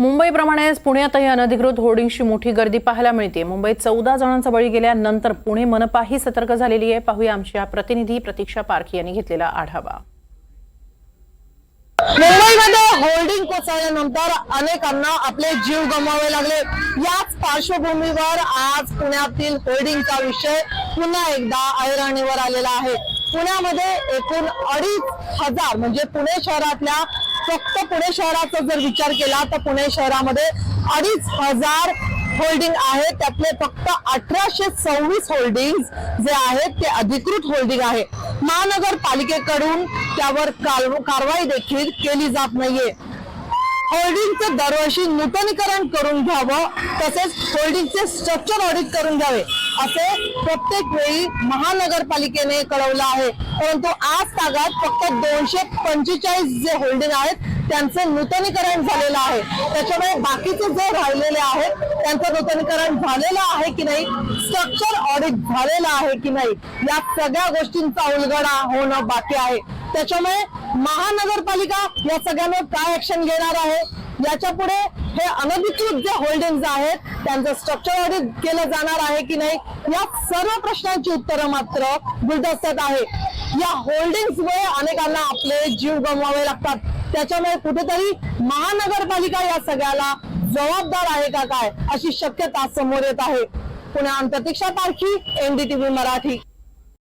मुंबईप्रमाणेच पुण्यातही अनधिकृत होर्डिंगची मोठी गर्दी पाहायला मिळते मुंबईत चौदा जणांचा बळी गेल्यानंतर पुणे मनपाही सतर्क झालेली आहे. पाहूया आमच्या प्रतिनिधी प्रतीक्षा पारखी यांनी घेतलेला आढावा. मुंबईमध्ये होल्डिंग कोसळल्यानंतर अनेकांना आपले जीव गमावे लागले. याच पार्श्वभूमीवर आज पुण्यातील होल्डिंगचा विषय पुन्हा एकदा ऐरणीवर आलेला आहे. पुण्यामध्ये एकूण अडीच हजार म्हणजे पुणे शहरातल्या फक्त पुणे शहराचा जर विचार केला तर पुणे शहरामध्ये अडीच हजार होल्डिंग आहे त्यातले फक्त अठराशे सव्वीस होल्डिंग जे आहेत ते अधिकृत होल्डिंग आहे. महानगरपालिकेकडून त्यावर कारवाई देखील केली जात नाहीये. होल्डिंगचं दरवर्षी नूतनीकरण करून घ्यावं तसेच होल्डिंगचे स्ट्रक्चर ऑडिट करून घ्यावे असे प्रत्येक वेळी महानगरपालिकेने कळवलं आहे. परंतु आज तागात फक्त दोनशे पंचेचाळीस जे होल्डिंग आहेत त्यांचं नूतनीकरण झालेलं आहे. त्याच्यामुळे बाकीचे जे राहिलेले आहेत त्यांचं नूतनीकरण झालेलं आहे की नाही स्ट्रक्चर ऑडिट झालेलं आहे की नाही या सगळ्या गोष्टींचा उलगडा होणं बाकी आहे. त्याच्यामुळे महानगरपालिका या सगळ्यांवर काय ऍक्शन घेणार आहे याच्यापुढे हे अनधिकृत जे होल्डिंग आहेत त्यांचं स्ट्रक्चर ऑडिट केलं जाणार आहे की नाही या सर्व प्रश्नांची उत्तरं मात्र गुलदस्त्यात आहे या होल्डिंग्समुळे अनेकांना आपले जीव गमवावे लागतात. त्याच्यामुळे कुठेतरी महानगरपालिका या सगळ्याला जबाबदार आहे का काय अशी शक्यता समोर येत आहे. पुण्याहून प्रतीक्षा पारखी एनडीटीव्ही मराठी.